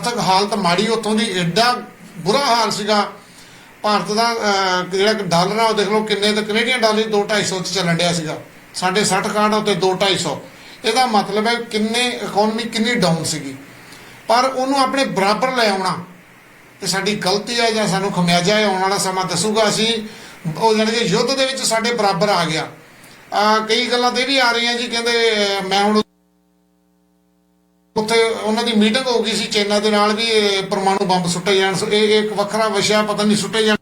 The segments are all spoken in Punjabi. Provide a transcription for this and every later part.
ਆਰਥਿਕ ਹਾਲਤ ਮਾੜੀ, ਉੱਥੋਂ ਦੀ ਐਡਾ ਬੁਰਾ ਹਾਲ ਸੀਗਾ। ਭਾਰਤ ਦਾ ਜਿਹੜਾ ਕਿ ਡਾਲਰ ਆ, ਉਹ ਦੇਖ ਲਓ ਕਿੰਨੇ ਤੇ ਕੈਨੇਡੀਅਨ ਡਾਲਰ 2 250 ਚ ਚੱਲਣ ਡਿਆ ਸੀਗਾ। ਸਾਡੇ 60 ਕਾਰਡ ਉੱਤੇ 2 250 ਇਹਦਾ ਮਤਲਬ ਹੈ ਕਿੰਨੇ ਇਕਨੋਮੀ ਕਿੰਨੀ ਡਾਊਨ ਸੀਗੀ। ਪਰ ਉਹਨੂੰ ਆਪਣੇ ਬਰਾਬਰ ਲੈ ਆਉਣਾ, ਤੇ ਸਾਡੀ ਗਲਤੀ ਹੈ ਜਾਂ ਸਾਨੂੰ ਖਮਿਆਜਾ ਹੈ, ਆਉਣ ਵਾਲਾ ਸਮਾਂ ਦੱਸੂਗਾ ਅਸੀਂ। ਉਹ ਜਾਣੀ ਕਿ ਯੁੱਧ ਦੇ ਵਿੱਚ ਸਾਡੇ ਬਰਾਬਰ ਆ ਗਿਆ। ਆ, ਕਈ ਗੱਲਾਂ ਤੇ ਵੀ ਆ ਰਹੀਆਂ ਜੀ, ਕਹਿੰਦੇ ਮੈਂ ਹੁਣ ਉੱਥੇ ਉਹਨਾਂ ਦੀ ਮੀਟਿੰਗ ਹੋ ਗਈ ਸੀ ਚਾਈਨਾ ਦੇ ਨਾਲ ਵੀ ਇਹ ਪਰਮਾਣੂ ਬੰਬ ਸੁੱਟੇ ਜਾਣ, ਸੋ ਇਹ ਇੱਕ ਵੱਖਰਾ ਵਿਸ਼ਾ ਪਤਾ ਨਹੀਂ ਸੁੱਟੇ ਜਾਣ।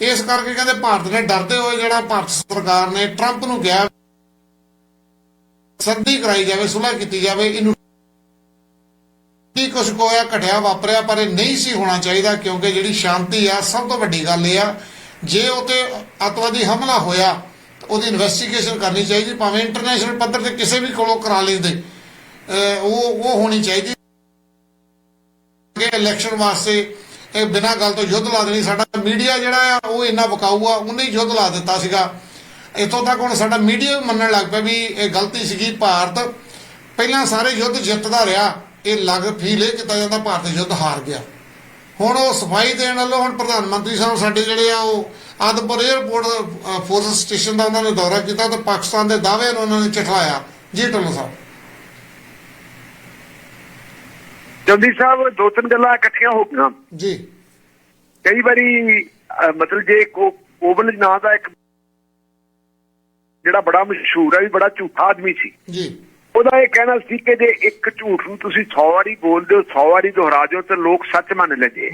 ਇਸ ਕਰਕੇ ਕਹਿੰਦੇ ਭਾਰਤ ਨੇ ਡਰਦੇ ਹੋਏ ਜਿਹੜਾ ਭਾਰਤ ਸਰਕਾਰ ਨੇ ਟਰੰਪ ਨੂੰ ਕਿਹਾ ਸੰਧੀ ਕਰਾਈ ਜਾਵੇ, ਸੁਲ੍ਹਾ ਕੀਤੀ ਜਾਵੇ, ਇਹਨੂੰ ਕੀ ਕੁਛ ਕੋਇਆ ਘਟਿਆ ਵਾਪਰਿਆ, ਪਰ ਇਹ ਨਹੀਂ ਸੀ ਹੋਣਾ ਚਾਹੀਦਾ, ਕਿਉਂਕਿ ਜਿਹੜੀ ਸ਼ਾਂਤੀ ਆ, ਸਭ ਤੋਂ ਵੱਡੀ ਗੱਲ ਇਹ ਆ, ਜੇ ਉਤੇ ਅੱਤਵਾਦੀ ਹਮਲਾ ਹੋਇਆ ਉਹਦੀ ਇਨਵੈਸਟੀਗੇਸ਼ਨ ਕਰਨੀ ਚਾਹੀਦੀ, ਭਾਵੇਂ ਇੰਟਰਨੈਸ਼ਨਲ ਪੱਧਰ ਤੇ ਕਿਸੇ ਵੀ ਕੋਲੋਂ ਕਰਾ ਲੈਂਦੇ ਉਹ ਉਹ ਹੋਣੀ ਚਾਹੀਦੀ। ਕਿ ਇਲੈਕਸ਼ਨ ਵਾਸਤੇ ਇਹ ਬਿਨਾਂ ਗੱਲ ਤੋਂ ਯੁੱਧ ਲਾ ਦੇਣੀ। ਸਾਡਾ ਮੀਡੀਆ ਜਿਹੜਾ ਆ, ਉਹ ਇੰਨਾ ਵਿਕਾਊ ਆ ਉਹਨੇ ਯੁੱਧ ਲਾ ਦਿੱਤਾ ਸੀਗਾ। ਇੱਥੋਂ ਤੱਕ ਹੁਣ ਸਾਡਾ ਮੀਡੀਆ ਵੀ ਮੰਨਣ ਲੱਗ ਪਿਆ ਵੀ ਇਹ ਗਲਤੀ ਸੀਗੀ ਭਾਰਤ। ਪਹਿਲਾਂ ਸਾਰੇ ਯੁੱਧ ਜਿੱਤਦਾ ਰਿਹਾ, ਇਹ ਲੱਗ ਫੀਲ ਇਹ ਕੀਤਾ ਜਾਂਦਾ, ਭਾਰਤ ਯੁੱਧ ਹਾਰ ਗਿਆ। ਹੁਣ ਉਹ ਸਫ਼ਾਈ ਦੇਣ ਵੱਲੋਂ ਹੁਣ ਪ੍ਰਧਾਨ ਮੰਤਰੀ ਸਾਹਿਬ ਸਾਡੇ ਜਿਹੜੇ ਆ, ਉਹ ਆਦਮਪੁਰ 에ਅਰਪੋਰਟ ਫੋਰਸ ਸਟੇਸ਼ਨ ਦਾ ਉਹਨਾਂ ਨੇ ਦੌਰਾ ਕੀਤਾ ਤੇ ਪਾਕਿਸਤਾਨ ਦੇ ਦਾਅਵੇ ਨੂੰ ਉਹਨਾਂ ਨੇ ਚਠਾਇਆ ਜੀ ਢਿੱਲੋਂ ਸਾਹਿਬ। ਜੰਦੀ ਸਾਹਿਬ ਦੋ ਤਿੰਨ ਗੱਲਾਂ ਇਕੱਠੀਆਂ ਹੋ ਗਈਆਂ। ਜੀ। ਕਈ ਵਾਰੀ ਮਤਲਬ ਜੇ ਕੋ ਕੋਵਲ ਨਾਂ ਦਾ ਇੱਕ ਜਿਹੜਾ ਬੜਾ ਮਸ਼ਹੂਰ ਹੈ ਵੀ ਬੜਾ ਝੂਠਾ ਆਦਮੀ ਸੀ। ਜੀ। ਉਹਦਾ ਇਹ ਕਹਿਣਾ ਸੀ ਕਿ ਜੇ ਇੱਕ ਝੂਠ ਨੂੰ ਤੁਸੀਂ 100 ਵਾਰੀ ਬੋਲਦੇ ਹੋ 100 ਵਾਰੀ ਦੁਹਰਾ ਦਿਓ ਤੇ ਲੋਕ ਸੱਚ ਮੰਨ ਲੈਂਦੇ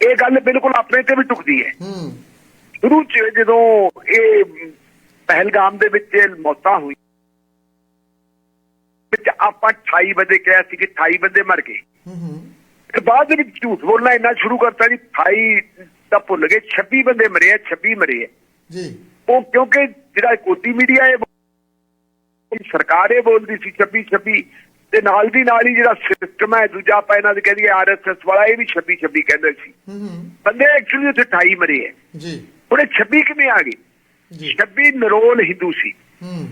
ਇਹ ਗੱਲ ਬਿਲਕੁਲ ਆਪਣੇ ਤੇ ਵੀ ਟੁਕਦੀ ਹੈ। ਹੂੰ। ਸ਼ੁਰੂ ਚ ਜਦੋਂ ਇਹ ਪਹਿਲਗਾਮ ਦੇ ਵਿੱਚ ਇਹ ਮੌਤਾਂ ਹੋਈ ਵਿੱਚ ਆਪਾਂ 28 ਬੰਦੇ ਕਿਹਾ ਸੀ ਕਿ 28 ਬੰਦੇ ਮਰ ਗਏ। ਹੂੰ ਹੂੰ। ਤੇ ਬਾਅਦ ਦੇ ਵਿੱਚ ਝੂਠ ਬੋਲਣਾ ਇੰਨਾ ਸ਼ੁਰੂ ਕਰਤਾ ਜੀ 28 ਤਾਂ ਭੁੱਲ ਗਏ 26 ਬੰਦੇ ਮਰੇ ਆ 26 ਮਰੇ ਆ। ਜੀ। ਉਹ ਕਿਉਂਕਿ ਜਿਹੜਾ ਕੋਟੀ ਮੀਡੀਆ ਹੈ ਉਹ ਸਰਕਾਰ ਇਹ ਬੋਲਦੀ ਸੀ 26 26 ਤੇ ਨਾਲ ਦੀ ਨਾਲ ਹੀ ਜਿਹੜਾ ਸਿਸਟਮ ਹੈ ਦੂਜਾ ਆਪਾਂ ਇਹਨਾਂ ਦੇ ਕਹਿੰਦੇ ਆਰਐਸਐਸ ਵਾਲਾ ਇਹ ਵੀ 26 26 ਕਹਿੰਦੇ ਸੀ। ਹੂੰ ਹੂੰ। ਬੰਦੇ ਐਕਚੁਅਲੀ ਉੱਥੇ 28 ਮਰੇ ਆ। ਜੀ। ਉਹਨੇ 26 ਕਿਵੇਂ ਆ ਗਏ ਜੀ। 26 ਨਰੋਲ ਹਿੰਦੂ ਸੀ। ਹੂੰ।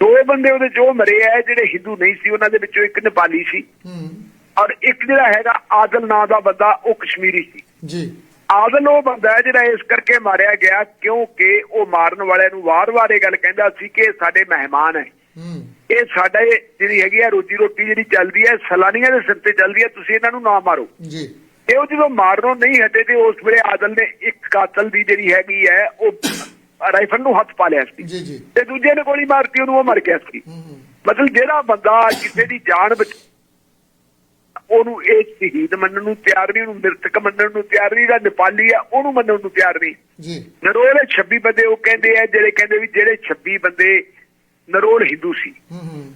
ਦੋ ਬੰਦੇ ਉਹਦੇ ਜੋ ਮਰੇ ਆ ਜਿਹੜੇ ਹਿੰਦੂ ਨਹੀਂ ਸੀ ਉਹਨਾਂ ਦੇ ਵਿੱਚੋਂ ਇੱਕ ਨੇਪਾਲੀ ਸੀ। ਹੂੰ। ਔਰ ਇੱਕ ਜਿਹੜਾ ਹੈਗਾ ਆਦਲ ਨਾਂ ਦਾ ਬੰਦਾ ਉਹ ਕਸ਼ਮੀਰੀ ਸੀ। ਜੀ। ਆਦਲ ਉਹ ਬੰਦਾ ਹੈ ਜਿਹੜਾ ਇਸ ਕਰਕੇ ਮਾਰਿਆ ਗਿਆ ਕਿਉਂਕਿ ਉਹ ਮਾਰਨ ਵਾਲਿਆਂ ਨੂੰ ਵਾਰ-ਵਾਰ ਇਹ ਗੱਲ ਕਹਿੰਦਾ ਸੀ ਕਿ ਸਾਡੇ ਮਹਿਮਾਨ ਹੈ। ਹੂੰ। ਇਹ ਸਾਡਾ ਜਿਹੜੀ ਹੈਗੀ ਆ ਰੋਜੀ ਰੋਟੀ ਜਿਹੜੀ ਚੱਲਦੀ ਹੈ ਸਲਾਨੀਆਂ ਦੇ ਸਿਰ ਤੇ ਚੱਲਦੀ ਹੈ ਤੁਸੀਂ ਇਹਨਾਂ ਨੂੰ ਨਾ ਮਾਰੋ। ਜੀ। ਤੇ ਉਹ ਜਦੋਂ ਮਾਰਨੋਂ ਨਹੀਂ ਹਟੇ ਤੇ ਉਸ ਵੇਲੇ ਆਦਲ ਨੇ ਇੱਕ ਕਾਤਲ ਦੀ ਜਿਹੜੀ ਹੈਗੀ ਹੈ ਉਹ ਰਾਈਫਲ ਨੂੰ ਹੱਥ ਪਾ ਲਿਆ ਸੀ। ਜੀ ਜੀ। ਤੇ ਦੂਜੇ ਨੇ ਗੋਲੀ ਮਾਰਤੀ ਉਹਨੂੰ ਉਹ ਮਰ ਗਿਆ ਸੀ। ਮਤਲਬ ਜਿਹੜਾ ਬੰਦਾ ਕਿਸੇ ਦੀ ਜਾਨ ਬਚ ਉਹਨੂੰ ਇਹ ਸ਼ਹੀਦ ਮੰਨਣ ਨੂੰ ਤਿਆਰ ਨਹੀਂ ਉਹਨੂੰ ਮ੍ਰਿਤਕ ਮੰਨਣ ਨੂੰ ਤਿਆਰ ਨਹੀਂ ਜਿਹੜਾ ਨੇਪਾਲੀ ਆ ਉਹਨੂੰ ਮੰਨਣ ਨੂੰ ਤਿਆਰ ਨਹੀਂ। ਜੀ। ਨਰੋਲ 26 ਬੰਦੇ ਉਹ ਕਹਿੰਦੇ ਆ ਜਿਹੜੇ ਕਹਿੰਦੇ ਵੀ ਜਿਹੜੇ 26 ਬੰਦੇ ਨਰੋਲ ਹਿੰਦੂ ਸੀ।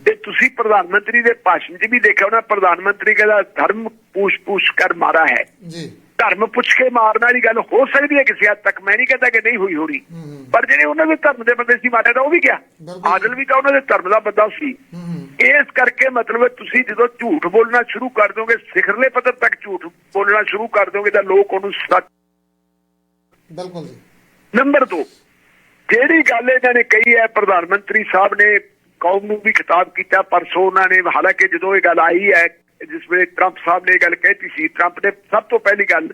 ਤੇ ਤੁਸੀਂ ਪ੍ਰਧਾਨ ਮੰਤਰੀ ਦੇ ਭਾਸ਼ਣ 'ਚ ਵੀ ਦੇਖਿਆ ਹੋਣਾ ਪ੍ਰਧਾਨ ਮੰਤਰੀ ਕਹਿੰਦਾ ਧਰਮ ਪੂਛ ਪੂਛ ਕਰ ਮਾਰਾ ਹੈ। ਜੀ। ਧਰਮ ਪੁੱਛ ਕੇ ਮਾਰਨ ਵਾਲੀ ਗੱਲ ਹੋ ਸਕਦੀ ਹੈ ਕਿਸੇ ਹੱਦ ਤੱਕ ਮੈਂ ਨਹੀਂ ਕਹਿੰਦਾ ਕਿ ਨਹੀਂ ਹੋਈ ਹੋਣੀ। ਪਰ ਜਿਹੜੇ ਉਹਨਾਂ ਦੇ ਧਰਮ ਦੇ ਬੰਦੇ ਸੀ ਮਾਰਿਆ ਤਾਂ ਉਹ ਵੀ ਗਿਆ। ਆਦਲ ਵੀ ਤਾਂ ਉਹਨਾਂ ਦੇ ਧਰਮ ਦਾ ਬੰਦਾ ਸੀ। ਇਸ ਕਰਕੇ ਮਤਲਬ ਤੁਸੀਂ ਜਦੋਂ ਝੂਠ ਬੋਲਣਾ ਸ਼ੁਰੂ ਕਰ ਦੋਗੇ ਸਿਖਰਲੇ ਪੱਧਰ ਤੱਕ ਝੂਠ ਬੋਲਣਾ ਸ਼ੁਰੂ ਕਰ ਦੋਗੇ ਤਾਂ ਲੋਕ ਉਹਨੂੰ ਸੱਚ ਬਿਲਕੁਲ ਜੀ। ਨੰਬਰ 2 ਜਿਹੜੀ ਗੱਲ ਇਹਨਾਂ ਨੇ ਕਹੀ ਹੈ ਪ੍ਰਧਾਨ ਮੰਤਰੀ ਸਾਹਿਬ ਨੇ ਕੌਮ ਨੂੰ ਵੀ ਖਿਤਾਬ ਕੀਤਾ ਪਰਸੋਂ ਉਹਨਾਂ ਨੇ ਹਾਲਾਂਕਿ ਜਦੋਂ ਇਹ ਗੱਲ ਆਈ ਹੈ ਜਿਸ ਵੇਲੇ ਟਰੰਪ ਸਾਹਿਬ ਨੇ ਇਹ ਗੱਲ ਕਹਿਤੀ ਸੀ ਟਰੰਪ ਨੇ ਸਭ ਤੋਂ ਪਹਿਲੀ ਗੱਲ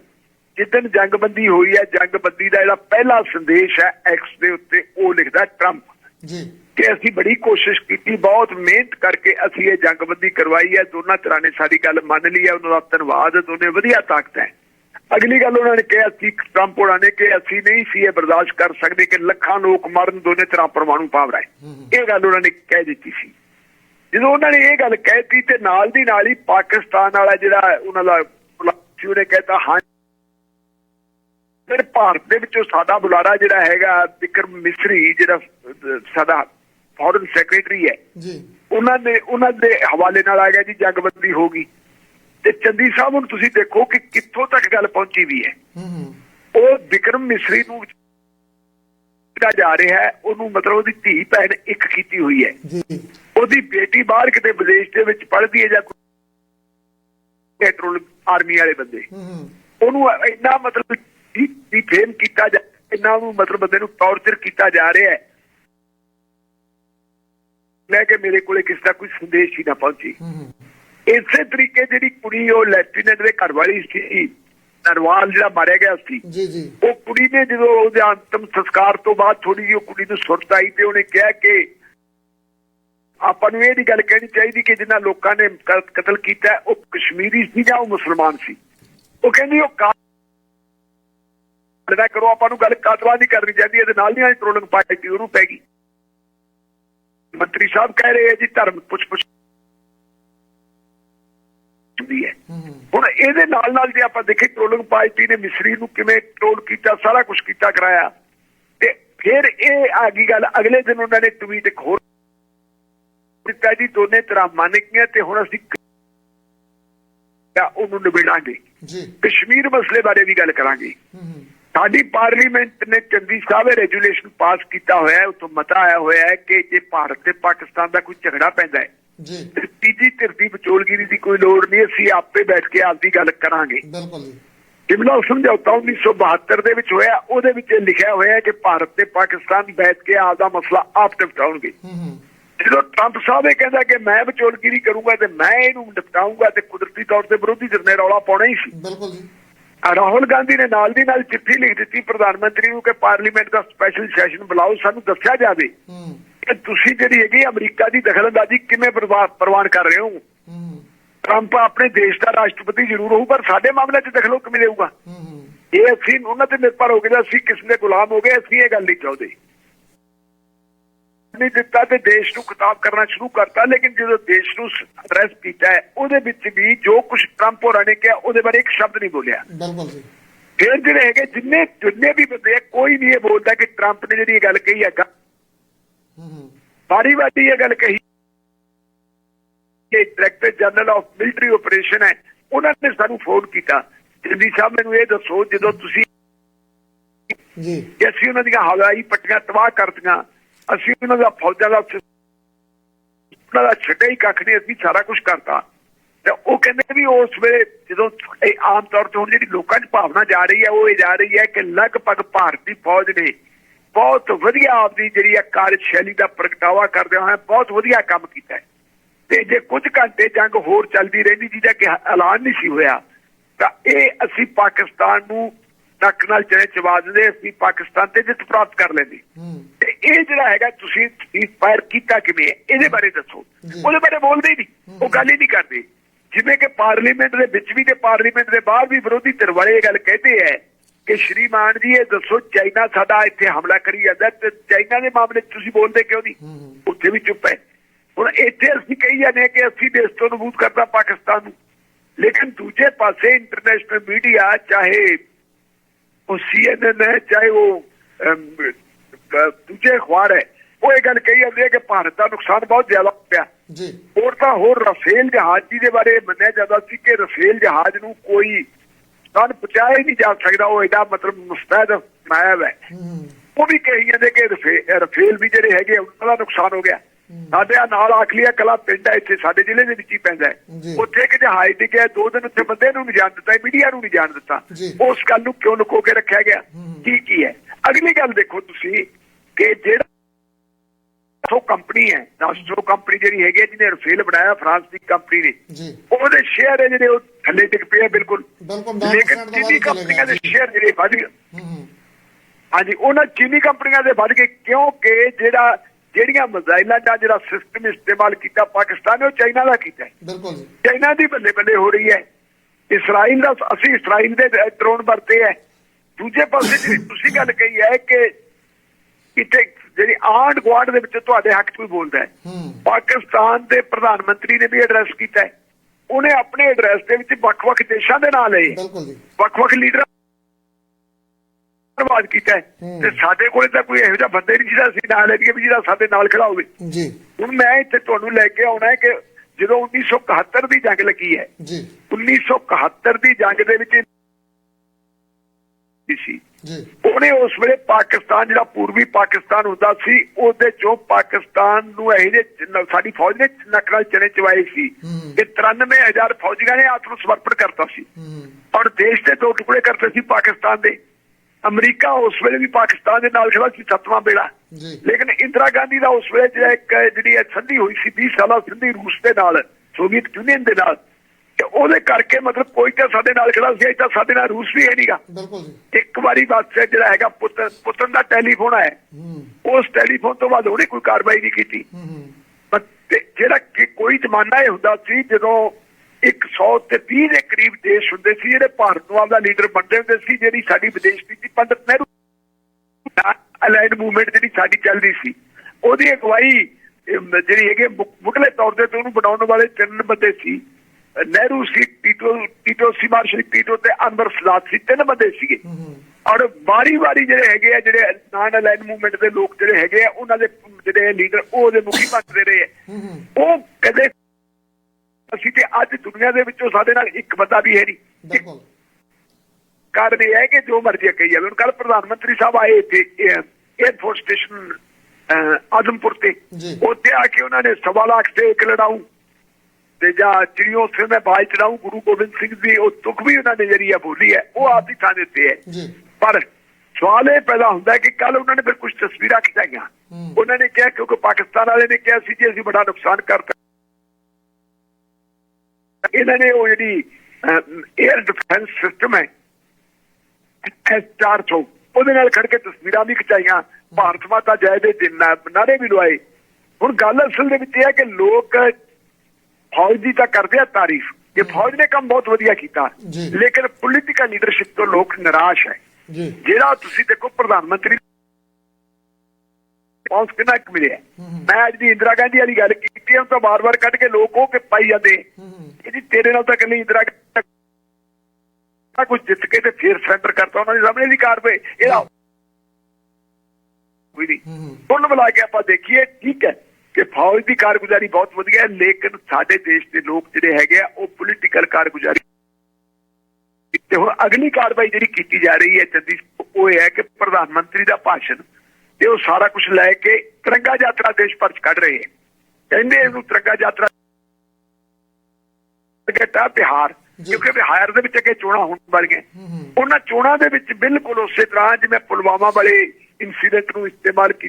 ਜਿੱਦਣ ਜੰਗਬੰਦੀ ਹੋਈ ਹੈ ਜੰਗਬੰਦੀ ਦਾ ਜਿਹੜਾ ਪਹਿਲਾ ਸੰਦੇਸ਼ ਹੈ ਐਕਸ ਦੇ ਉੱਤੇ ਉਹ ਲਿਖਦਾ ਟਰੰਪ ਜੀ। ਕਿ ਅਸੀਂ ਬੜੀ ਕੋਸ਼ਿਸ਼ ਕੀਤੀ ਬਹੁਤ ਮਿਹਨਤ ਕਰਕੇ ਅਸੀਂ ਇਹ ਜੰਗਬੰਦੀ ਕਰਵਾਈ ਹੈ ਦੋਨਾਂ ਤਰ੍ਹਾਂ ਨੇ ਸਾਡੀ ਗੱਲ ਮੰਨ ਲਈ ਹੈ ਉਹਨਾਂ ਦਾ ਧੰਨਵਾਦ ਦੋਨੇ ਵਧੀਆ ਤਾਕਤ ਹੈ। ਅਗਲੀ ਗੱਲ ਉਹਨਾਂ ਨੇ ਕਿਹਾ ਸੀ ਟਰੰਪ ਉਹਨਾਂ ਨੇ ਕਿ ਅਸੀਂ ਨਹੀਂ ਸੀ ਇਹ ਬਰਦਾਸ਼ਤ ਕਰ ਸਕਦੇ ਕਿ ਲੱਖਾਂ ਲੋਕ ਮਰਨ ਦੋਨੇ ਤਰ੍ਹਾਂ ਪਰਮਾਣੂ ਪਾਵਰ ਹੈ ਇਹ ਗੱਲ ਉਹਨਾਂ ਨੇ ਕਹਿ ਦਿੱਤੀ ਸੀ। ਜਦੋਂ ਉਹਨਾਂ ਨੇ ਇਹ ਗੱਲ ਕਹਿਤੀ ਤੇ ਨਾਲ ਦੀ ਨਾਲ ਹੀ ਪਾਕਿਸਤਾਨ ਵਾਲਾ ਜਿਹੜਾ ਉਹਨਾਂ ਦਾ ਸੀ ਉਹਨੇ ਕਹਿਤਾ ਹਾਂ। ਫਿਰ ਭਾਰਤ ਦੇ ਵਿੱਚੋਂ ਸਾਡਾ ਬੁਲਾਰਾ ਜਿਹੜਾ ਹੈਗਾ ਵਿਕਰਮ ਮਿਸਰੀ ਜਿਹੜਾ ਸਾਡਾ ਫੋਰਨ ਸੈਕਟਰੀ ਹੈ ਜੀ। ਉਹਨਾਂ ਨੇ ਉਹਨਾਂ ਦੇ ਹਵਾਲੇ ਨਾਲ ਆ ਗਿਆ ਜੀ ਜੰਗਬੰਦੀ ਹੋ ਗਈ। ਤੇ ਚੰਦੀ ਸਾਹਿਬ ਹੁਣ ਤੁਸੀਂ ਦੇਖੋ ਕਿ ਕਿੱਥੋਂ ਤੱਕ ਗੱਲ ਪਹੁੰਚੀ ਵੀ ਹੈ। ਉਹ ਵਿਕਰਮ ਮਿਸਰੀ ਨੂੰ ਜਿਹੜਾ ਜਾ ਰਿਹਾ ਹੈ ਉਹਨੂੰ ਮਤਲਬ ਉਹਦੀ ਧੀ ਭੈਣ ਇੱਕ ਕੀਤੀ ਹੋਈ ਹੈ। ਉਹਦੀ ਬੇਟੀ ਬਾਹਰ ਕਿਤੇ ਵਿਦੇਸ਼ ਦੇ ਵਿੱਚ ਪੜ੍ਹਦੀ ਹੈ ਜਾਂ ਪੈਟਰੋਲ ਆਰਮੀ ਵਾਲੇ ਬੰਦੇ। ਉਹਨੂੰ ਇੰਨਾ ਮਤਲਬ ਵੀ ਫੇਮ ਕੀਤਾ ਜਾ ਇੰਨਾ ਉਹਨੂੰ ਮਤਲਬ ਬੰਦੇ ਨੂੰ ਟੌਰਚਰ ਕੀਤਾ ਜਾ ਰਿਹਾ ਹੈ। ਲੈ ਕੇ ਮੇਰੇ ਕੋਲੇ ਕਿਸੇ ਦਾ ਕੋਈ ਸੰਦੇਸ਼ ਹੀ ਨਾ ਪਹੁੰਚੀ। ਇਸੇ ਤਰੀਕੇ ਜਿਹੜੀ ਕੁੜੀ ਉਹ ਲੈਫਟੀਨੈਂਟ ਦੇ ਘਰ ਵਾਲੀ ਸੀ ਨਰਵਾਲ ਜਿਹੜਾ ਮਾਰਿਆ ਗਿਆ ਸੀ ਜੀ ਜੀ। ਉਹ ਕੁੜੀ ਨੇ ਜਦੋਂ ਉਹਦੇ ਅੰਤਮ ਸੰਸਕਾਰ ਤੋਂ ਬਾਅਦ ਥੋੜੀ ਜਿਹੀ ਕੁੜੀ ਨੂੰ ਸੁਰਤ ਆਈ ਤੇ ਉਹਨੇ ਕਿਹਾ ਕਿ ਆਪਾਂ ਨੂੰ ਇਹ ਦੀ ਗੱਲ ਕਹਿਣੀ ਚਾਹੀਦੀ ਕਿ ਜਿਨ੍ਹਾਂ ਲੋਕਾਂ ਨੇ ਕਤਲ ਕੀਤਾ ਉਹ ਕਸ਼ਮੀਰੀ ਸੀ ਜਾਂ ਉਹ ਮੁਸਲਮਾਨ ਸੀ। ਉਹ ਕਹਿੰਦੀ ਉਹ ਨਾ ਕਰੋ ਆਪਾਂ ਨੂੰ ਗੱਲ ਕਾਤਵਾਦ ਦੀ ਕਰਨੀ ਚਾਹੀਦੀ ਇਹਦੇ ਨਾਲ ਨਹੀਂ ਟ੍ਰੋਲਿੰਗ ਪਾਰਟੀ ਉਹਨੂੰ ਪੈ ਗਈ। ਮੰਤਰੀ ਸਾਹਿਬ ਕਹਿ ਰਹੇ ਆ ਜੀ ਧਰਮ ਪੁੱਛ ਪੁੱਛ ਇਹਦੇ ਨਾਲ ਨਾਲ ਜੇ ਆਪਾਂ ਦੇਖੇ ਟ੍ਰੋਲਿੰਗ ਪਾਰਟੀ ਨੇ ਮਿਸਰੀ ਨੂੰ ਕਿਵੇਂ ਟ੍ਰੋਲ ਕੀਤਾ ਸਾਰਾ ਕੁਝ ਕੀਤਾ ਕਰਾਇਆ। ਤੇ ਫਿਰ ਇਹ ਆ ਗਈ ਗੱਲ ਅਗਲੇ ਦਿਨ ਉਹਨਾਂ ਨੇ ਟਵੀਟ ਇੱਕ ਹੋਰ ਦਿੱਤਾ ਜੀ ਦੋਨੇ ਤਰ੍ਹਾਂ ਮੰਨ ਗਈਆਂ ਤੇ ਹੁਣ ਅਸੀਂ ਉਹਨੂੰ ਨਿਬੇੜਾਂਗੇ। ਜੀ। ਕਸ਼ਮੀਰ ਮਸਲੇ ਬਾਰੇ ਵੀ ਗੱਲ ਕਰਾਂਗੇ। ਸਾਡੀ ਪਾਰਲੀਮੈਂਟ ਨੇ ਚੰਦੀ ਸਾਹਿਬ ਰੈਜੂਲੇਸ਼ਨ ਪਾਸ ਕੀਤਾ ਹੋਇਆ ਹੈ ਉਤੋਂ ਮਤਾ ਆਇਆ ਹੋਇਆ ਹੈ ਕਿ ਜੇ ਭਾਰਤ ਤੇ ਪਾਕਿਸਤਾਨ ਦਾ ਕੋਈ ਝਗੜਾ ਪੈਂਦਾ ਹੈ ਜੀ। ਤੀਜੀ ਧਿਰ ਦੀ ਵਿਚੋਲਗਿਰੀ ਦੀ ਕੋਈ ਲੋੜ ਨਹੀਂ ਅਸੀਂ ਆਪੇ ਬੈਠ ਕੇ ਆਪਦੀ ਗੱਲ ਕਰਾਂਗੇ। ਬਿਲਕੁਲ ਜੀ। ਜਿਮਲਾ ਸਮਝੌਤਾ 1972 ਦੇ ਵਿੱਚ ਹੋਇਆ ਉਹਦੇ ਵਿੱਚ ਲਿਖਿਆ ਹੋਇਆ ਹੈ ਕਿ ਭਾਰਤ ਤੇ ਪਾਕਿਸਤਾਨ ਬੈਠ ਕੇ ਆਪਦਾ ਮਸਲਾ ਆਪ ਨਿਪਟਾਉਣਗੇ। ਹੂੰ ਹੂੰ। ਜਦੋਂ ਟਰੰਪ ਸਾਹਿਬ ਇਹ ਕਹਿੰਦਾ ਕਿ ਮੈਂ ਵਿਚੋਲਗਿਰੀ ਕਰੂੰਗਾ ਤੇ ਮੈਂ ਇਹਨੂੰ ਨਿਪਟਾਉਂਗਾ ਤੇ ਕੁਦਰਤੀ ਤੌਰ ਤੇ ਵਿਰੋਧੀ ਧਿਰ ਨੇ ਰੌਲਾ ਪਾਉਣਾ ਹੀ ਸੀ। ਬਿਲਕੁਲ ਜੀ। ਰਾਹੁਲ ਗਾਂਧੀ ਨੇ ਨਾਲ ਦੀ ਨਾਲ ਚਿੱਠੀ ਲਿਖ ਦਿੱਤੀ ਪ੍ਰਧਾਨ ਮੰਤਰੀ ਨੂੰ ਕਿ ਪਾਰਲੀਮੈਂਟ ਦਾ ਸਪੈਸ਼ਲ ਸੈਸ਼ਨ ਬੁਲਾਓ ਸਾਨੂੰ ਦੱਸਿਆ ਜਾਵੇ। ਕਿ ਤੁਸੀਂ ਜਿਹੜੀ ਹੈਗੀ ਅਮਰੀਕਾ ਦੀ ਦਖਲਅੰਦਾਜ਼ੀ ਕਿਵੇਂ ਪ੍ਰਵਾ- ਪ੍ਰਵਾਨ ਕਰ ਰਹੇ ਹੋ? ਟਰੰਪ ਆਪਣੇ ਦੇਸ਼ ਦਾ ਰਾਸ਼ਟਰਪਤੀ ਜ਼ਰੂਰ ਹੋਊ ਪਰ ਸਾਡੇ ਮਾਮਲੇ 'ਚ ਦਖਲੋ ਕਿਵੇਂ ਦੇਊਗਾ? ਇਹ ਅਸੀਂ ਉਹਨਾਂ ਤੇ ਨਿਰਭਰ ਹੋ ਗਏ ਜਾਂ ਅਸੀਂ ਕਿਸ ਦੇ ਗੁਲਾਮ ਹੋ ਗਏ ਅਸੀਂ ਇਹ ਗੱਲ ਨਹੀਂ ਚਾਹੁੰਦੇ। ਨਹੀਂ ਦਿੱਤਾ ਤੇ ਦੇਸ਼ ਨੂੰ ਖਿਤਾਬ ਕਰਨਾ ਸ਼ੁਰੂ ਕਰਤਾ ਲੇਕਿਨ ਜਦੋਂ ਦੇਸ਼ ਨੂੰ ਐਡਰੈਸ ਕੀਤਾ ਹੈ ਉਹਦੇ ਵਿੱਚ ਵੀ ਜੋ ਕੁਝ ਟਰੰਪ ਹੋਰਾਂ ਨੇ ਕਿਹਾ ਉਹਦੇ ਬਾਰੇ ਇੱਕ ਸ਼ਬਦ ਨਹੀਂ ਬੋਲਿਆ। ਬਿਲਕੁਲ ਜੀ। ਫਿਰ ਜਿਹੜੇ ਹੈਗੇ ਜਿੰਨੇ ਜਿੰਨੇ ਵੀ ਬੰਦੇ ਕੋਈ ਨਹੀਂ ਇਹ ਬੋਲਦਾ ਕਿ ਟਰੰਪ ਨੇ ਜਿਹੜੀ ਇਹ ਗੱਲ ਕਹੀ ਹੈ ਵਾਰੀ ਵਾਰੀ ਇਹ ਗੱਲ ਕਹੀ ਕਿ director general of military operation ਹੈ ਉਹਨਾਂ ਨੇ ਸਾਨੂੰ ਫੋਨ ਕੀਤਾ। ਜੰਦੀ ਸਾਹਿਬ ਮੈਨੂੰ ਇਹ ਦੱਸੋ ਜਦੋਂ ਤੁਸੀਂ ਜੀ। ਅਸੀਂ ਉਹਨਾਂ ਦੀਆਂ ਹਵਾਈ ਪੱਟੀਆਂ ਤਬਾਹ ਕਰਤੀਆਂ ਅਸੀਂ ਉਹਨਾਂ ਦਾ ਫੌਜਾਂ ਦਾ ਉਹਨਾਂ ਦਾ ਛੱਡਿਆ ਹੀ ਕੱਖ ਨਹੀਂ ਅਸੀਂ ਸਾਰਾ ਕੁਝ ਕਰਤਾ। ਤੇ ਉਹ ਕਹਿੰਦੇ ਵੀ ਉਸ ਵੇਲੇ ਜਦੋਂ ਇਹ ਆਮ ਤੌਰ ਤੇ ਹੁਣ ਜਿਹੜੀ ਲੋਕਾਂ 'ਚ ਭਾਵਨਾ ਜਾ ਰਹੀ ਹੈ ਉਹ ਇਹ ਜਾ ਰਹੀ ਹੈ ਕਿ ਲਗਭਗ ਭਾਰਤੀ ਫੌਜ ਨੇ ਬਹੁਤ ਵਧੀਆ ਆਪਦੀ ਜਿਹੜੀ ਹੈ ਕਾਰਜਸ਼ੈਲੀ ਦਾ ਪ੍ਰਗਟਾਵਾ ਕਰਦੇ ਹੋਏ ਬਹੁਤ ਵਧੀਆ ਕੰਮ ਕੀਤਾ ਹੈ। ਤੇ ਜੇ ਕੁਝ ਘੰਟੇ ਜੰਗ ਹੋਰ ਚੱਲਦੀ ਰਹਿੰਦੀ ਜਿਹਦਾ ਕਿ ਐਲਾਨ ਨਹੀਂ ਸੀ ਹੋਇਆ ਤਾਂ ਇਹ ਅਸੀਂ ਪਾਕਿਸਤਾਨ ਨੂੰ ਨੱਕ ਨਾਲ ਚੜੇ ਚਵਾ ਦਿੰਦੇ ਅਸੀਂ ਪਾਕਿਸਤਾਨ ਤੇ ਜਿੱਤ ਪ੍ਰਾਪਤ ਕਰ ਲੈਂਦੇ। ਤੇ ਇਹ ਜਿਹੜਾ ਹੈਗਾ ਤੁਸੀਂ ਇੰਸਪਾਇਰ ਕੀਤਾ ਕਿਵੇਂ ਇਹਦੇ ਬਾਰੇ ਦੱਸੋ। ਉਹਦੇ ਬਾਰੇ ਬੋਲਦੇ ਹੀ। ਨਹੀਂ ਉਹ ਗੱਲ ਹੀ ਨਹੀਂ ਕਰਦੇ। ਜਿਵੇਂ ਕਿ ਪਾਰਲੀਮੈਂਟ ਦੇ ਵਿੱਚ ਵੀ ਤੇ ਪਾਰਲੀਮੈਂਟ ਦੇ ਬਾਹਰ ਵੀ ਵਿਰੋਧੀ ਧਿਰ ਵਾਲੇ ਇਹ ਗੱਲ ਕਹਿੰਦੇ ਹੈ ਕਿ ਸ਼੍ਰੀਮਾਨ ਜੀ ਇਹ ਦੱਸੋ ਚਾਈਨਾ ਸਾਡਾ ਇੱਥੇ ਹਮਲਾ ਕਰੀ ਜਾਂਦਾ ਤੇ ਚਾਈਨਾ ਦੇ ਮਾਮਲੇ 'ਚ ਤੁਸੀਂ ਬੋਲਦੇ ਕਿਉਂ ਨਹੀਂ? ਹੂੰ ਹੂੰ। ਉੱਥੇ ਵੀ ਚੁੱਪ ਹੈ। ਹੁਣ ਇੱਥੇ ਅਸੀਂ ਕਹੀ ਜਾਂਦੇ ਹਾਂ ਕਿ ਅਸੀਂ ਦੇਸ਼ ਤੋਂ ਨਬੂਦ ਕਰਦਾ ਪਾਕਿਸਤਾਨ ਨੂੰ। ਲੇਕਿਨ ਦੂਜੇ ਪਾਸੇ ਇੰਟਰਨੈਸ਼ਨਲ ਮੀਡੀਆ ਚਾਹੇ ਉਹ ਸੀਐਨਐਨ ਹੈ ਚਾਹੇ ਉਹ ਦੂਜੇ ਅਖਬਾਰ ਹੈ ਉਹ ਇਹ ਗੱਲ ਕਹੀ ਜਾਂਦੇ ਆ ਕਿ ਭਾਰਤ ਦਾ ਨੁਕਸਾਨ ਬਹੁਤ ਜ਼ਿਆਦਾ ਪਿਆ ਜੀ। ਹੋਰ ਤਾਂ ਹੋਰ ਰਫੇਲ ਜਹਾਜ਼ ਜੀ ਦੇ ਬਾਰੇ ਮੰਨਿਆ ਜਾਂਦਾ ਸੀ ਕਿ ਰਫੇਲ ਜਹਾਜ਼ ਨੂੰ ਕੋਈ ਨੁਕਸਾਨ ਪਹੁੰਚਾਇਆ ਹੀ ਨਹੀਂ ਜਾ ਸਕਦਾ ਉਹ ਇਹਦਾ ਮਤਲਬ ਮੁਸਤੈਦ ਹੋਇਆ ਹੈ। ਉਹ ਵੀ ਕਹੀ ਜਾਂਦੇ ਕਿ ਰਫੇ- ਰਫੇਲ ਵੀ ਜਿਹੜੇ ਹੈਗੇ ਉਹਨਾਂ ਦਾ ਨੁਕਸਾਨ ਹੋ ਗਿਆ। ਸਾਡੇ ਨਾਲ ਆਖਲੀਆ ਕਲਾ ਪਿੰਡ ਹੈ ਇੱਥੇ ਸਾਡੇ ਜ਼ਿਲ੍ਹੇ ਦੇ ਵਿੱਚ ਹੀ ਪੈਂਦਾ ਉੱਥੇ ਇੱਕ ਜਹਾਜ਼ ਡਿੱਗਿਆ ਦੋ ਦਿਨ ਉੱਥੇ ਬੰਦੇ ਨੂੰ ਨਹੀਂ ਜਾਣ ਦਿੱਤਾ ਮੀਡੀਆ ਨੂੰ ਨਹੀਂ ਜਾਣ ਦਿੱਤਾ। ਉਸ ਗੱਲ ਨੂੰ ਕਿਉਂ ਲੁਕੋ ਕੇ ਰੱਖਿਆ ਗਿਆ। ਕੀ ਕੀ ਹੈ? ਅਗਲੀ ਗੱਲ ਦੇਖੋ ਤੁਸੀਂ ਕਿ ਜਿਹੜਾ ਸੋ ਕੰਪਨੀ ਹੈ ਨਾਸਟਰੋ ਕੰਪਨੀ ਜਿਹੜੀ ਹੈਗੀ ਹੈ ਜਿਹਨੇ ਰਫੇਲ ਬਣਾਇਆ ਫਰਾਂਸ ਦੀ ਕੰਪਨੀ ਨੇ ਜੀ। ਉਹਦੇ ਸ਼ੇਅਰ ਹੈ ਜਿਹੜੇ ਉਹ ਥੱਲੇ ਡਿੱਗ ਪਏ ਆ ਬਿਲਕੁਲ। ਬਿਲਕੁਲ 10% ਲੇਕਿਨ ਚੀਨੀ ਕੰਪਨੀਆਂ ਦੇ ਸ਼ੇਅਰ ਜਿਹੜੇ ਵੱਧ ਗਏ। ਹਾਂਜੀ ਉਹਨਾਂ ਚੀਨੀ ਕੰਪਨੀਆਂ ਦੇ ਵੱਧ ਗਏ ਕਿਉਂਕਿ ਜਿਹੜਾ ਜਿਹੜੀਆਂ ਮਿਜ਼ਾਈਲਾਂ ਦਾ ਜਿਹੜਾ ਸਿਸਟਮ ਇਸਤੇਮਾਲ ਕੀਤਾ ਪਾਕਿਸਤਾਨ ਨੇ ਉਹ ਚਾਈਨਾ ਦਾ ਕੀਤਾ। ਬਿਲਕੁਲ ਚਾਈਨਾ ਦੀ ਬੱਲੇ ਬੱਲੇ ਹੋ ਰਹੀ ਹੈ। ਇਸਰਾਈਲ ਦਾ ਅਸੀਂ ਇਸਰਾਈਲ ਦੇ ਡਰੋਨ ਵਰਤੇ ਹੈ। ਦੂਜੇ ਪਾਸੇ ਜਿਹੜੀ ਤੁਸੀਂ ਗੱਲ ਕਹੀ ਹੈ ਕਿ ਕਿਤੇ ਜਿਹੜੀ ਆਂਡ ਗਵਾਂਡ ਦੇ ਵਿੱਚ ਤੁਹਾਡੇ ਹੱਕ 'ਚ ਕੋਈ ਬੋਲਦਾ ਹੈ। ਪਾਕਿਸਤਾਨ ਦੇ ਪ੍ਰਧਾਨ ਮੰਤਰੀ ਨੇ ਵੀ ਐਡਰੈਸ ਕੀਤਾ ਹੈ। ਉਹਨੇ ਆਪਣੇ ਐਡਰੈਸ ਦੇ ਵਿੱਚ ਵੱਖ-ਵੱਖ ਦੇਸ਼ਾਂ ਦੇ ਨਾਂ ਲਏ। ਵੱਖ-ਵੱਖ ਲੀਡਰਾਂ ਧੰਨਵਾਦ ਕੀਤਾ। ਤੇ ਸਾਡੇ ਕੋਲੇ ਤਾਂ ਕੋਈ ਇਹੋ ਜਿਹਾ ਬੰਦਾ ਨਹੀਂ ਜਿਹਦਾ ਅਸੀਂ ਨਾਂ ਲੈ ਲਈਏ ਵੀ ਜਿਹੜਾ ਸਾਡੇ ਨਾਲ ਖੜਾ ਹੋਵੇ। ਜੀ। ਹੁਣ ਮੈਂ ਇੱਥੇ ਤੁਹਾਨੂੰ ਲੈ ਕੇ ਆਉਣਾ ਹੈ ਕਿ ਜਦੋਂ 1971 ਦੀ ਜੰਗ ਲੱਗੀ ਹੈ ਜੀ। 1971 ਦੀ ਜੰਗ ਦੇ ਵਿੱਚ ਸੀ। ਉਹਨੇ ਉਸ ਵੇਲੇ ਪਾਕਿਸਤਾਨ ਜਿਹੜਾ ਪੂਰਬੀ ਪਾਕਿਸਤਾਨ ਹੁੰਦਾ ਸੀ ਉਹਦੇ ਚੋਂ ਪਾਕਿਸਤਾਨ ਨੂੰ ਇਹ ਜਿਹੇ ਸਾਡੀ ਫੌਜ ਨੇ ਨੱਕ ਨਾਲ ਚਣੇ ਚਵਾਏ ਸੀ। ਕਿ 93000 ਫੌਜੀਆਂ ਨੇ ਆਤਮ ਸਮਰਪਣ ਕਰਤਾ ਸੀ। ਔਰ ਦੇਸ਼ ਦੇ ਦੋ ਟੁਕੜੇ ਕਰਤੇ ਸੀ ਪਾਕਿਸਤਾਨ ਦੇ। ਅਮਰੀਕਾ ਉਸ ਵੇਲੇ ਵੀ ਪਾਕਿਸਤਾਨ ਦੇ ਨਾਲ ਖੜਾ ਸੀ ਸੱਤਵਾਂ ਬੇੜਾ। ਲੇਕਿਨ ਇੰਦਰਾ ਗਾਂਧੀ ਦਾ ਉਸ ਵੇਲੇ ਜਿਹੜਾ ਇੱਕ ਜਿਹੜੀ ਸੰਧੀ ਹੋਈ ਸੀ 20 ਸਾਲਾ ਸੰਧੀ ਰੂਸ ਦੇ ਨਾਲ ਸੋਵੀਅਤ ਯੂਨੀਅਨ ਦੇ ਨਾਲ ਤੇ ਉਹਦੇ ਕਰਕੇ ਮਤਲਬ ਕੋਈ ਤਾਂ ਸਾਡੇ ਨਾਲ ਖੜਾ ਸੀ ਤਾਂ ਸਾਡੇ ਨਾਲ ਰੂਸ ਵੀ ਹੈ ਨਹੀਂਗਾ ਬਿਲਕੁਲ ਜੀ। ਇੱਕ ਵਾਰੀ ਬਸ ਜਿਹੜਾ ਹੈਗਾ ਪੁੱਤਰ ਪੁੱਤਰ ਦਾ ਟੈਲੀਫੋਨ ਆਇਆ। ਹੂੰ। ਉਸ ਟੈਲੀਫੋਨ ਤੋਂ ਬਾਅਦ ਉਹਨੇ ਕੋਈ ਕਾਰਵਾਈ ਨਹੀਂ ਕੀਤੀ। ਜਿਹੜਾ ਕਿ ਕੋਈ ਜ਼ਮਾਨਾ ਇਹ ਹੁੰਦਾ ਸੀ ਜਦੋਂ 100 ਤੇ 20 ਦੇ ਕਰੀਬ ਦੇਸ਼ ਹੁੰਦੇ ਸੀ ਜਿਹੜੇ ਭਾਰਤ ਨੂੰ ਆਪਦਾ ਲੀਡਰ ਮੰਨਦੇ ਹੁੰਦੇ ਸੀ ਜਿਹੜੀ ਸਾਡੀ ਵਿਦੇਸ਼ ਨੀਤੀ ਪੰਡਤ ਨਹਿਰੂ ਅਲਾਈਡ ਮੂਵਮੈਂਟ ਜਿਹੜੀ ਸਾਡੀ ਚੱਲਦੀ ਸੀ। ਉਹਦੀ ਅਗਵਾਈ ਜਿਹੜੀ ਹੈਗੇ ਮੁ- ਮੁੱਢਲੇ ਤੌਰ ਤੇ ਉਹਨੂੰ ਬਣਾਉਣ ਵਾਲੇ ਤਿੰਨ ਬੰਦੇ ਸੀ। ਨਹਿਰੂ ਸੀ ਟੀਟੋ ਟੀਟੋ ਸੀ ਮਾਰਸ਼ਲ ਟੀਟੋ ਤੇ ਅਨਵਰ ਸਲਾਤ ਸੀ ਤਿੰਨ ਬੰਦੇ ਸੀਗੇ। ਔਰ ਵਾਰੀ-ਵਾਰੀ ਜਿਹੜੇ ਹੈਗੇ ਆ ਜਿਹੜੇ ਨਾਨ ਅਲਾਈਨ ਮੂਵਮੈਂਟ ਦੇ ਲੋਕ ਜਿਹੜੇ ਹੈਗੇ ਆ ਉਹਨਾਂ ਦੇ ਜਿਹੜੇ ਲੀਡਰ ਉਹ ਉਹਦੇ ਮੁਖੀ ਬਣਦੇ ਰਹੇ ਉਹ ਕਦੇ ਅਸੀਂ ਤੇ ਅੱਜ ਦੁਨੀਆ ਦੇ ਵਿੱਚੋਂ ਸਾਡੇ ਨਾਲ ਇੱਕ ਬੰਦਾ ਵੀ ਹੈ ਨਹੀਂ। ਬਿਲਕੁਲ। ਕਾਰਨ ਇਹ ਹੈ ਕਿ ਜੋ ਮਰਜ਼ੀ ਕਹੀ ਜਾਵੇ। ਹੁਣ ਕੱਲ ਪ੍ਰਧਾਨ ਮੰਤਰੀ ਸਾਹਿਬ ਆਏ ਇੱਥੇ 에ਅਰਫੋਰਸ ਸਟੇਸ਼ਨ ਆਦਮਪੁਰ ਤੇ। ਉੱਥੇ ਆ ਕੇ ਉਹਨਾਂ ਨੇ ਸਵਾ ਲੱਖ ਤੇ ਇੱਕ ਲੜਾਊ ਤੇ ਜਾਂ ਚਿੜੀਓ ਸੇ ਮੈਂ ਬਾਜ ਚੜਾਊ ਗੁਰੂ ਗੋਬਿੰਦ ਸਿੰਘ ਦੀ ਉਹ ਤੁਕ ਵੀ ਉਹਨਾਂ ਨੇ ਜਿਹੜੀ ਆ ਬੋਲੀ ਹੈ ਉਹ ਆਪ ਹੀ ਥਾਂ ਦਿੱਤੇ ਹੈ। ਪਰ ਸਵਾਲ ਇਹ ਪੈਦਾ ਹੁੰਦਾ ਕਿ ਕੱਲ ਉਹਨਾਂ ਨੇ ਫਿਰ ਕੁਝ ਤਸਵੀਰਾਂ ਖਿਚਾਈਆਂ। ਉਹਨਾਂ ਨੇ ਕਿਹਾ ਕਿਉਂਕਿ ਪਾਕਿਸਤਾਨ ਵਾਲੇ ਨੇ ਕਿਹਾ ਸੀ ਜੀ ਅਸੀਂ ਬੜਾ ਨੁਕਸਾਨ ਕਰਤਾ। ਇਹਨਾਂ ਨੇ ਉਹ ਜਿਹੜੀ 에ਅਰ ਡਿਫੈਂਸ ਸਿਸਟਮ ਹੈ ਐਸ 400 ਉਹਦੇ ਨਾਲ ਖੜ ਕੇ ਤਸਵੀਰਾਂ ਵੀ ਖਿਚਾਈਆਂ। ਭਾਰਤ ਮਾਤਾ ਜੈ ਦੇ ਦਿਨ ਨਾ- ਨਾਅਰੇ ਵੀ ਲਵਾਏ। ਹੁਣ ਗੱਲ ਅਸਲ ਦੇ ਵਿੱਚ ਇਹ ਹੈ ਕਿ ਲੋਕ ਫੌਜ ਦੀ ਤਾਂ ਕਰਦੇ ਆ ਤਾਰੀਫ ਕਿ ਫੌਜ ਨੇ ਕੰਮ ਬਹੁਤ ਵਧੀਆ ਕੀਤਾ। ਲੇਕਿਨ ਪੋਲੀਟੀਕਲ ਲੀਡਰਸ਼ਿਪ ਤੋਂ ਲੋਕ ਨਿਰਾਸ਼ ਹੈ। ਜਿਹੜਾ ਤੁਸੀਂ ਦੇਖੋ ਪ੍ਰਧਾਨ ਮੰਤਰੀ ਪੌਂਸ ਕਿੰਨਾ ਕੁ ਮਿਲਿਆ। ਮੈਂ ਅੱਜ ਦੀ ਇੰਦਰਾ ਗਾਂਧੀ ਵਾਲੀ ਗੱਲ ਕੀਤੀ ਹੈ ਉਹ ਤਾਂ ਬਾਰ-ਬਾਰ ਕੱਢ ਕੇ ਲੋਕ ਉਹ ਕਿ ਪਾਈ ਜਾਂਦੇ। ਇਹਦੀ ਤੇਰੇ ਨਾਲ ਤਾਂ ਕੱਲੀ ਇੰਦਰਾ ਗਾਂਧੀ ਕੁਝ ਜਿੱਤ ਕੇ ਤੇ ਫਿਰ ਸਰੈਂਡਰ ਕਰਤਾ ਉਹਨਾਂ ਦੇ ਸਾਹਮਣੇ ਦੀ ਕਾਰਵਾਈ ਇਹਦਾ ਕੋਈ ਨਹੀਂ। ਕੁੱਲ ਮਿਲਾ ਕੇ ਆਪਾਂ ਦੇਖੀਏ ਠੀਕ ਹੈ। ਕਿ ਫੌਜ ਦੀ ਕਾਰਗੁਜ਼ਾਰੀ ਬਹੁਤ ਵਧੀਆ ਹੈ ਲੇਕਿਨ ਸਾਡੇ ਦੇਸ਼ ਦੇ ਲੋਕ ਜਿਹੜੇ ਹੈਗੇ ਆ ਉਹ ਪੋਲੀਟੀਕਲ ਕਾਰਗੁਜ਼ਾਰੀ ਤੇ ਹੁਣ ਅਗਲੀ ਕਾਰਵਾਈ ਜਿਹੜੀ ਕੀਤੀ ਜਾ ਰਹੀ ਹੈ ਜੱਦੀ ਉਹ ਇਹ ਹੈ ਕਿ ਪ੍ਰਧਾਨ ਮੰਤਰੀ ਦਾ ਭਾਸ਼ਣ ਤੇ ਉਹ ਸਾਰਾ ਕੁਝ ਲੈ ਕੇ ਤਿਰੰਗਾ ਯਾਤਰਾ ਦੇਸ਼ ਭਰ ਚ ਕੱਢ ਰਹੇ ਹੈ। ਕਹਿੰਦੇ ਇਹਨੂੰ ਤਿਰੰਗਾ ਯਾਤਰਾ ਕਹਿੰਦਾ ਬਿਹਾਰ। ਕਿਉਂਕਿ ਬਿਹਾਰ ਦੇ ਵਿੱਚ ਅੱਗੇ ਚੋਣਾਂ ਹੋਣ ਵਾਲੀਆਂ। ਉਹਨਾਂ ਚੋਣਾਂ ਦੇ ਵਿੱਚ ਬਿਲਕੁਲ ਉਸੇ ਤਰ੍ਹਾਂ ਜਿਵੇਂ ਪੁਲਵਾਮਾ ਵਾਲੇ ਇਨਸੀਡੈਂਟ ਨੂੰ ਇਸਤੇਮਾਲ ਕੀਤਾ